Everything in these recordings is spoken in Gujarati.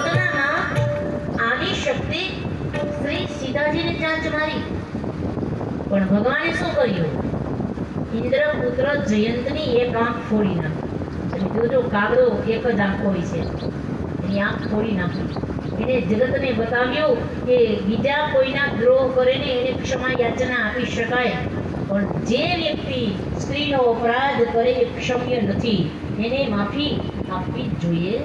જગતનામાં આદિ શક્તિ શ્રી સીતાજીને ચાંચ મારી પણ ભગવાને શું કર્યું? ઇન્દ્ર પુત્ર જયંતની એક આંખ ફોડી નાખી. જોજો કાગડો એક જ આંખ હોય છે, એની આંખ ફોડી નાખી. એને જગતને બતાવ્યું કે બીજા કોઈના દ્રોહ કરે ને એને ક્ષમા યાચના આપી શકાય. પણ જે વ્યક્તિ સ્ત્રીનો અપરાધ કરે એ ક્ષમ્ય નથી. એને માફી આપવી જોઈએ.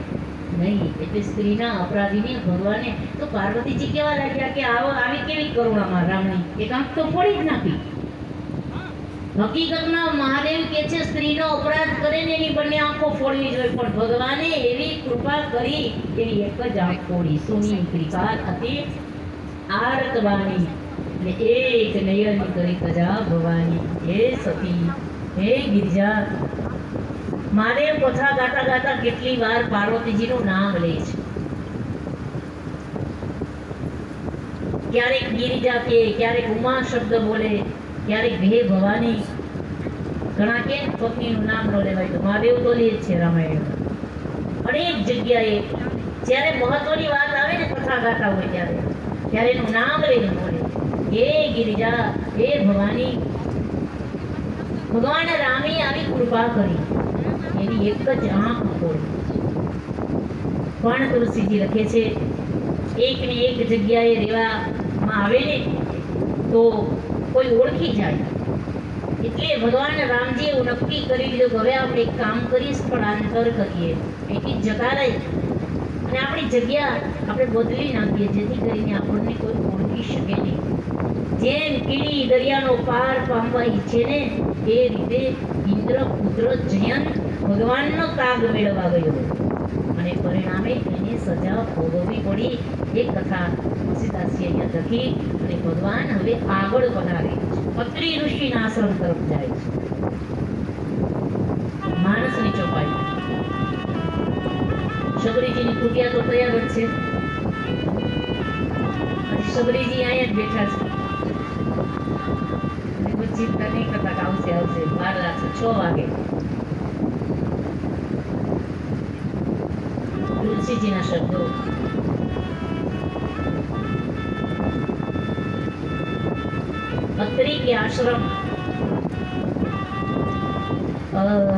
નહીં. એટલે સ્ત્રીના અપરાધીને ભગવાને તો પાર્વતીજી કેવા લાગ્યા કે આવો આવી કેવી કરુણામાં રામણી એક આંખ તો ફોડી જ નાખી. હકીકતમાં મહાદેવ કે છે, સ્ત્રીનો અપરાધ કરે ને એની બંને આંખો ફોડવી જોઈએ, પણ ભગવાને એવી કૃપા કરી, એવી એક જ આંખ ફોડી. સુની કૃપા હતી આરતવાની. ને એક નયન કરી કજા ભવાની. હે સતી, હે ગિરજા મહાદેવ કથા ગાતા ગાતા કેટલી વાર પાર્વતીજીનું નામ લે છે. ક્યારેક ગિરિજા કે ક્યારેક ઉમા શબ્દ બોલે, ક્યારેક ભે ભવાની. ઘણા કે પત્નીનું નામ ન લેવાય તો મહાદેવ તો લે છે રામાયણમાં. અનેક જગ્યાએ જ્યારે મહત્વની વાત આવે ને કથા ગાતા હોય ત્યારે ત્યારે એનું નામ લઈને બોલે. હે ગિરિજા, હે ભવાની. ભગવાન રામે આવી કૃપા કરી. એની એક જ આંખ હોય. પણ તુલસીજી લખે છે એક ને એક જગ્યાએ રહેવામાં આવે ને, તો કોઈ ઓળખી જાય. એટલે ભગવાન રામજી એવું નક્કી કરી લીધું, હવે આપણે એક કામ કરીશ પણ અંતર કરીએ એટલી જતા રહી. અને આપણી જગ્યા આપણે બદલી નાખીએ, જેથી કરીને આપણને કોઈ ઓળખી શકે નહીં. જેમ કીડી દરિયાનો પાર પામવા ઈચ્છે ને એ રીતે ઇન્દ્ર, પુત્ર, જયંત, ભગવાનનો તાગ મેળવવા ગયો અને પરિણામે એને સજા ભોગવવી પડી. એ કથા તુલસીદાસજી અહીંયા લખી અને ભગવાન હવે આગળ વધારે અત્રિ ઋષિના આશ્રમ તરફ જાય છે. જ છે. શબરીજી અહીંયા જ બેઠા છે. શબ્દો. અત્રિ કે આશ્રમ? અ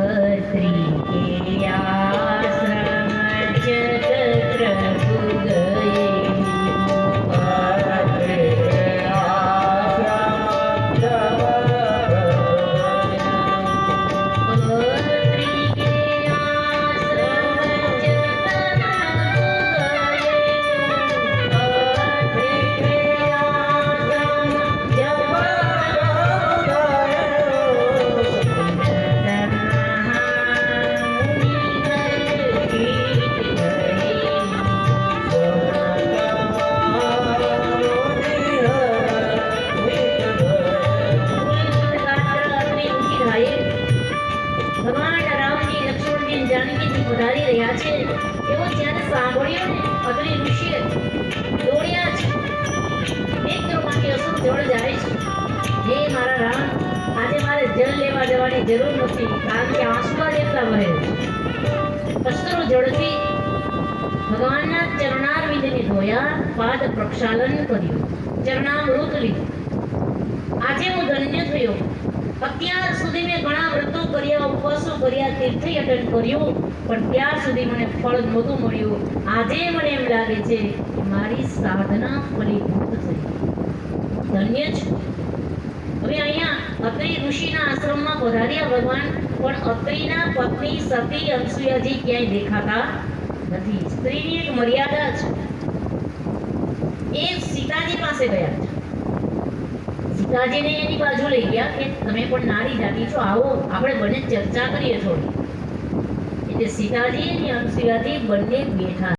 અસુર જળ ભગવાનના ચરણારવિંદને ધોયા પાદ પ્રક્ષાલન કર્યું. ચરણામૃત લીધું. આજે હું ધન્ય થયો. અત્યાર સુધી મેં ઘણા વ્રતો કર્યા, ઉપવાસો કર્યા, તીર્થયાટન કર્યું, પણ ત્યાર સુધી મને ફળ નહોતું મળ્યું. આજે મને એમ લાગે છે મારી સાધના ફલીભૂત થઈ ધન્ય છે હવે અહીંયા અત્રી ઋષિના આશ્રમમાં પધાર્યા ભગવાન, પણ અત્રીના પત્ની સતી અનસુયાજી ક્યાંય દેખાતા નથી. સ્ત્રીની એક મર્યાદા છે એ સીતાજી પાસે ગયા. છે સીતાજીને એની બાજુ લઈ ગયા કે તમે પણ નારી જાતિ છો, આવો, આપણે બંને ચર્ચા કરીએ થોડી. એટલે સીતાજી અને અનસુયાજી બંને બેઠા